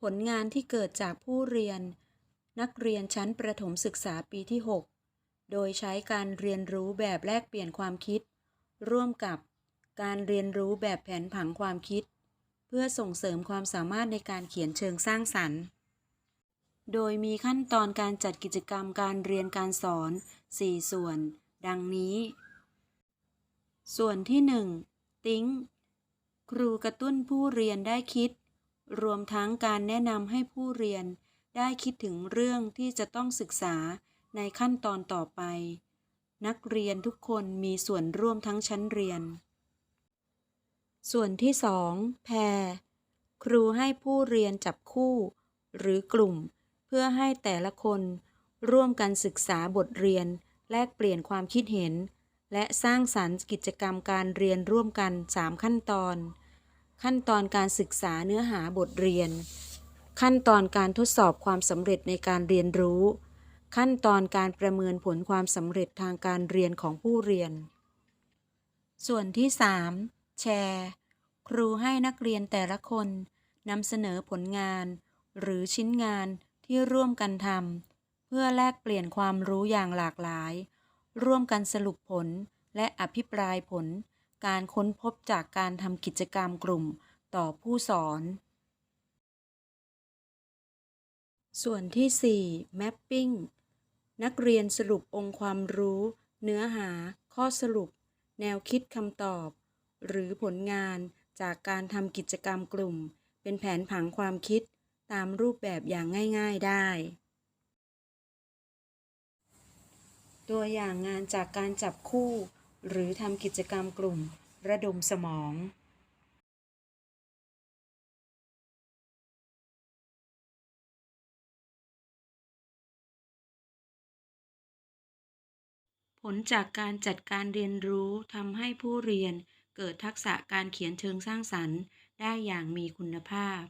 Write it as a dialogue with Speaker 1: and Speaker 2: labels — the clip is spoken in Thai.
Speaker 1: ผลงานที่เกิดจากผู้เรียน นักเรียนชั้นประถมศึกษาปีที่ 6 โดยใช้การเรียนรู้แบบแลกเปลี่ยนความคิด ร่วมกับการเรียนรู้แบบแผนผังความคิด เพื่อส่งเสริมความสามารถในการเขียนเชิงสร้างสรรค์ โดยมีขั้นตอนการจัดกิจกรรมการเรียนการสอน 4 ส่วน ดังนี้ ส่วนที่ 1 ติ้งครูกระตุ้นผู้เรียนได้คิด รวมทั้งการแนะนำให้ผู้เรียนได้คิดถึงเรื่องที่จะต้องศึกษาในขั้นตอนต่อไป นักเรียนทุกคนมีส่วนร่วมทั้งชั้นเรียน ส่วนที่ 2 แพร ครูให้ผู้เรียนจับคู่ หรือกลุ่ม เพื่อให้แต่ละคนร่วมกันศึกษาบทเรียน แลกเปลี่ยนความคิดเห็น และสร้างสรรค์กิจกรรมการเรียนร่วมกัน 3 ขั้นตอน ขั้นตอนการศึกษาเนื้อหาบทเรียน ขั้นตอนการทดสอบความสำเร็จในการเรียนรู้ ขั้นตอนการประเมินผลความสำเร็จทางการเรียนของผู้เรียน ส่วนที่ 3 แชร์ ครูให้นักเรียนแต่ละคนนำเสนอผลงาน หรือชิ้นงานที่ร่วมกันทำเพื่อแลกเปลี่ยนความรู้อย่างหลากหลาย ร่วมกันสรุปผลและอภิปรายผล การค้นพบจากการทำกิจกรรมกลุ่มต่อผู้สอน ส่วนที่ 4 Mapping นักเรียนสรุปองค์ความรู้ เนื้อหา ข้อสรุป แนวคิดคำตอบ หรือผลงานจากการทำกิจกรรมกลุ่ม เป็นแผนผังความคิดตามรูปแบบอย่างง่าย ๆได้ ตัวอย่างงานจากการจับคู่ หรือทำกิจกรรมกลุ่มระดมสมองผลจากการจัดการเรียนรู้ทำให้ผู้เรียนเกิดทักษะการเขียนเชิงสร้างสรรค์ ได้อย่างมีคุณภาพ